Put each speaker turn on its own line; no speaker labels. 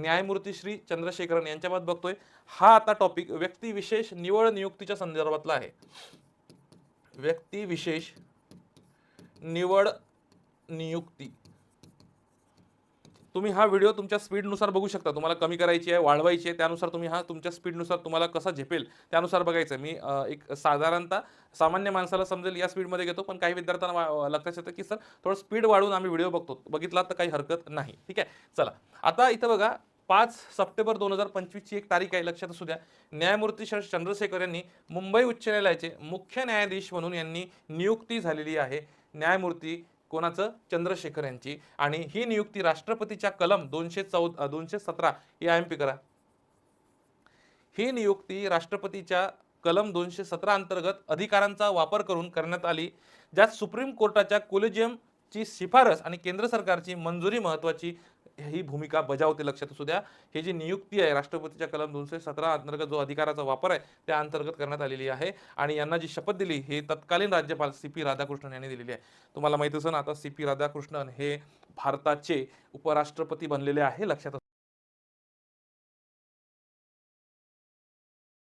न्यायमूर्ती श्री चंद्रशेखरन यांच्याबाबत बघतोय. हा आता टॉपिक व्यक्तिविशेष निवड नियुक्तीच्या संदर्भातला आहे. व्यक्तिविशेष निवड नियुक्ती. तुम्ही हा व्हिडिओ तुमच्या स्पीडनुसार बघू शकता. तुम्हाला कमी करायची आहे वाढवायची आहे त्यानुसार तुम्ही हा तुमच्या स्पीडनुसार तुम्हाला कसा झेपेल त्यानुसार बघायचं. मी एक साधारणतः सामान्य माणसाला समजेल या स्पीडमध्ये घेतो पण काही विद्यार्थ्यांना लक्षात येतं की सर थोडं स्पीड वाढवून आम्ही व्हिडिओ बघतो. बघितला तर काही हरकत नाही. ठीक आहे? चला. आता इथं बघा पाच सप्टेंबर दोन हजार पंचवीसची एक तारीख आहे. लक्षात असू द्या. न्यायमूर्ती शरद चंद्रशेखर यांनी मुंबई उच्च न्यायालयाचे मुख्य न्यायाधीश म्हणून यांनी नियुक्ती झालेली आहे. न्यायमूर्ती कोणाचं? चंद्रशेखर यांची. आणि ही नियुक्ती राष्ट्रपतीच्या कलम दोनशे चौद दोनशे सतरा ही आय एम पी करा. ही नियुक्ती राष्ट्रपतीच्या कलम दोनशे सतरा अंतर्गत अधिकारांचा वापर करून करण्यात आली. ज्यात सुप्रीम कोर्टाच्या कोलेजियमची शिफारस आणि केंद्र सरकारची मंजुरी महत्वाची ही भूमिका बजावते लक्षात असू द्या. ही जी नियुक्ती आहे राष्ट्रपतीच्या कलम दोनशे सतरा अंतर्गत जो अधिकाराचा वापर आहे त्या अंतर्गत करण्यात आलेली आहे आणि यांना जी शपथ दिली ही तत्कालीन राज्यपाल सी पी राधाकृष्णन यांनी दिलेली आहे. तुम्हाला माहिती असेल आता सी पी राधाकृष्णन हे भारताचे उपराष्ट्रपती बनलेले आहे लक्षात